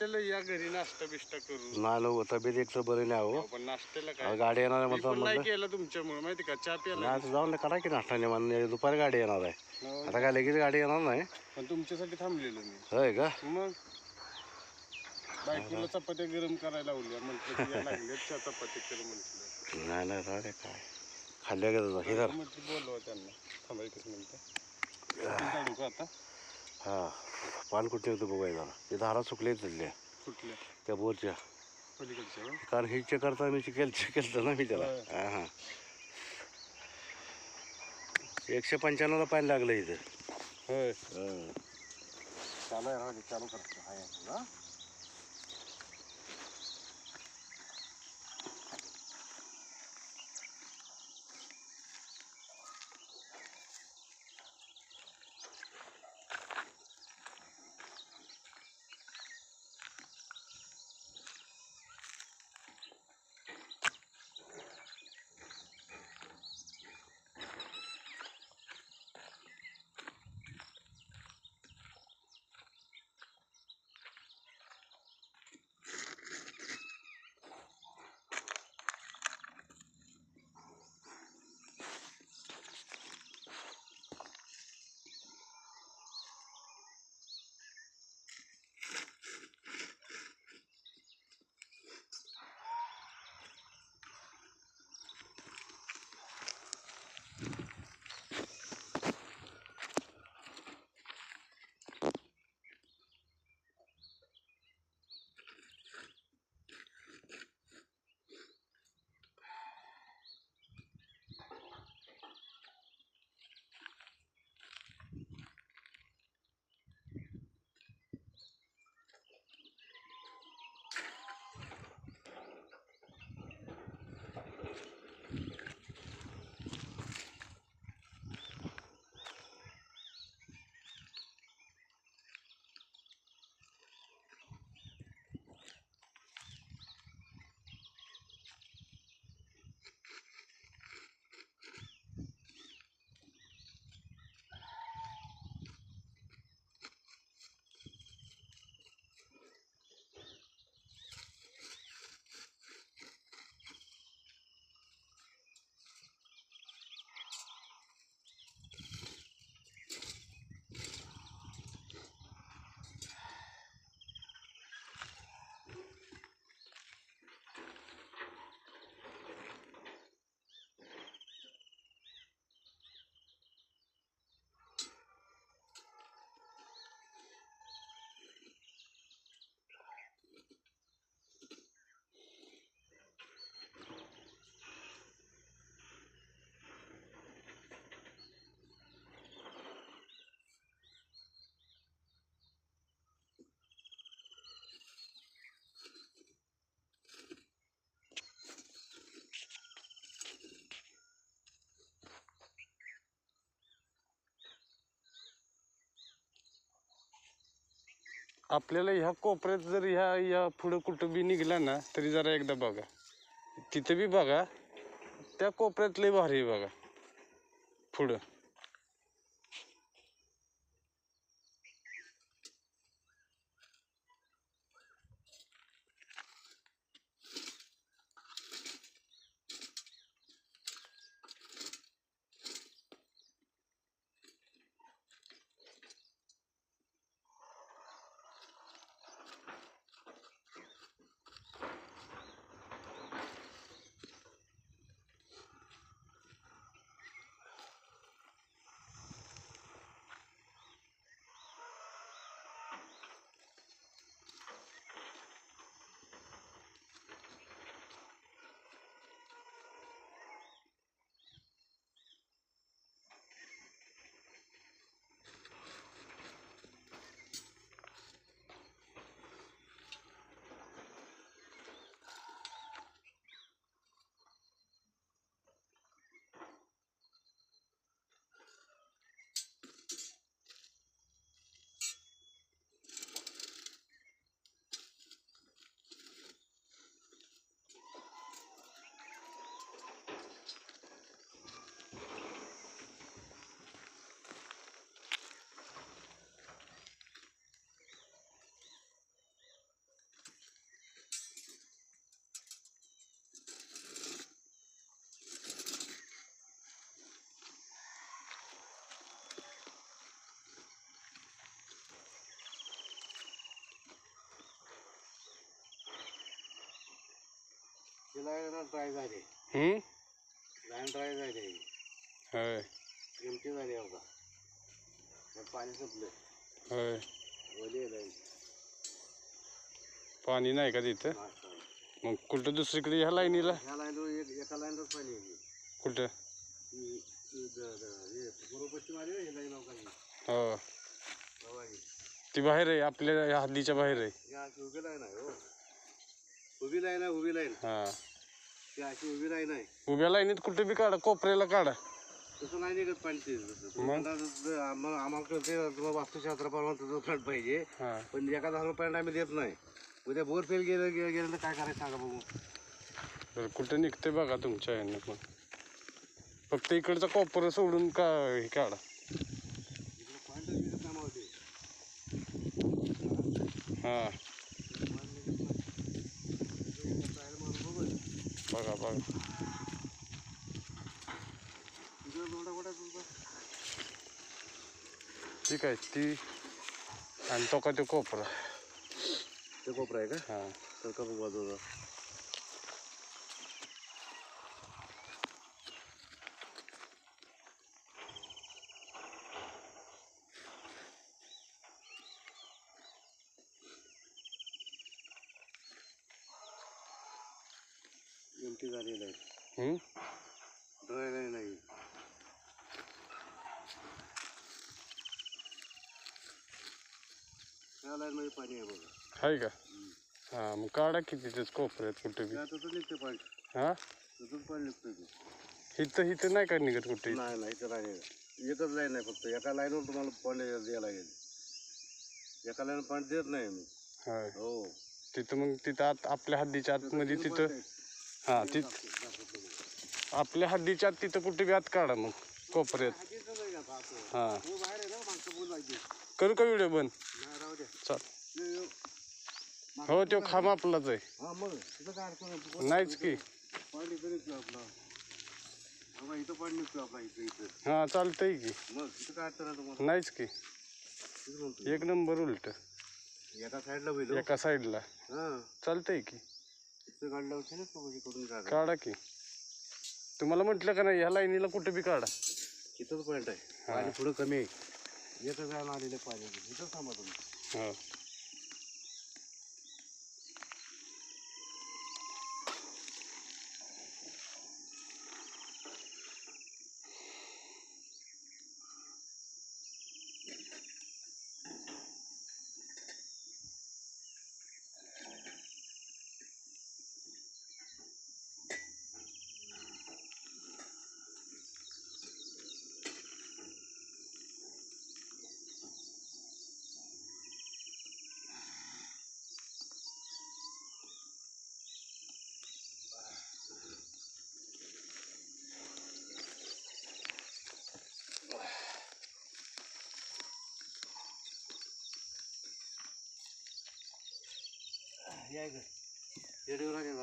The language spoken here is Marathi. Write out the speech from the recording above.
या घरी नाश्ता बिष्टा करू नाही लो तब्येत एक तर बरं नाही हो. पण नाश्त्याला काय? गाडी येणार आहे मी म्हणतात पण नाही म्हणलं. केलं तुमच्यामुळे माहिती का? चहा प्याला नाही जाऊन करा की नाश्ता नाही म्हणून दुपारी गाडी येणार आहे. हो, आता काय लगेच गाडी येणार नाही? पण तुमच्यासाठी थांबलेलो मी. होय का? मग? बायकोला चपात्या गरम करायला लावल्या. म्हटलं या चहा चपाती कर म्हटलं. नाही नाही राहू दे काय? खाल्ल्या गेलं हे धर. म्हटलं बोलवा त्यांना. थांबा एकच मिनिट. काढू का आता? हा पान कुठे होतं बघाय जरा. ते धारा चुकले तिथल्या कुठल्या त्या बोरच्या. पलीकडच्या? कारण हे चेक करता मी शिकेल केलं ना मी त्याला. हा हा. एकशे पंच्याण्णवला पाणी लागलं इथं. होय. हं. चालू आहे चालू करतो हाय हा आपल्याला ह्या कोपऱ्यात जर ह्या या पुढं कुठं बी निघला ना तरी जरा एकदा बघा. तिथं बी बघा. त्या कोपऱ्यात लई भारी आहे बघा. पुढं. झाली. हम्म? लाईन झाली. होय. झाली पाणी संपलं. होय. ओली आहे लाईन पाणी नाही का तिथं? मग कुठं दुसरीकडे ह्या लाईनीला? ह्या लाईनवर एक एका लाईनवरच पाणी आहे. कुठं? ही-. ती बाहेर आहे आपल्या हद्दीच्या बाहेर आहे. उभी लाईन आहे हो. उभी लाईन आहे उभी लाईन. हा. ती अशी उभी लाईन आहे उभ्या लाईनीत कुठे बी काढा कोपऱ्याला काढा. तसं नाही निघत पाणी ते. तसं. मग? आता जर आम्हाला आम्हाला कळते वास्तुशास्त्राप्रमाणे तुझं फ्लड पाहिजे. हा. पण एका झालं पॅन्ट आम्ही देत नाही. उद्या बोर फेल गेलं गे- गेलं तर काय करायचं सांगा बघू. तर कुठं निघते बघा तुमच्या ह्यानं मग फक्त इकडचा कोपर सोडून का हे काढा. इकडे नाही मावशी. हा पॉईंट निघत नाही. इकडे ट्रायल मारून बघू. बघा बघा? ठीक आहे ती आणि तो का तो कोपरा. ते कोपरा आहे का? हा. तर का बघू एमटी झालेलं आहे. लाईन नाही मध्ये पाणी आहे बघा. आहे का? हा मग काढा की तिथेच कोपऱ्यात कुठे बी. त्या तसं निघते पाणी. हा? तसंच पाणी निघतं ते. इथं इथं नाही का निघत कुठे? नाही नाही इथं नाही एकच लाईन आहे फक्त. एका लाईनवर तुम्हाला पाणी द्यायला लागेल. एका लाईन पाणी देत नाही मी. हो. तिथं मग तिथं आत आपल्या हद्दीच्या आतमध्ये तिथं हा ति आपल्या हद्दीच्या तिथं कुठे बी आत काढा मग कोपऱ्यात. हा. करू का व्हिडिओ बंद? चाल. हो तो खांब आपलाच आहे. हा नाहीच की. हा हा चालतंय की. आहे तुम्हाला नाहीच की. एक नंबर उलट. एका साईडला. एका साईडला. हा. चालतंय की. काढलं करून काढा काढा की. तुम्हाला म्हटलं का नाही ह्या लाईनीला कुठे बी काढा. इथंच पॉईंट आहे. पाणी पुढं कमी आहे. एकच आलेलं पाणी. इथं थांबा तुम्ही. हो. या इकडे रेडिओ लागेल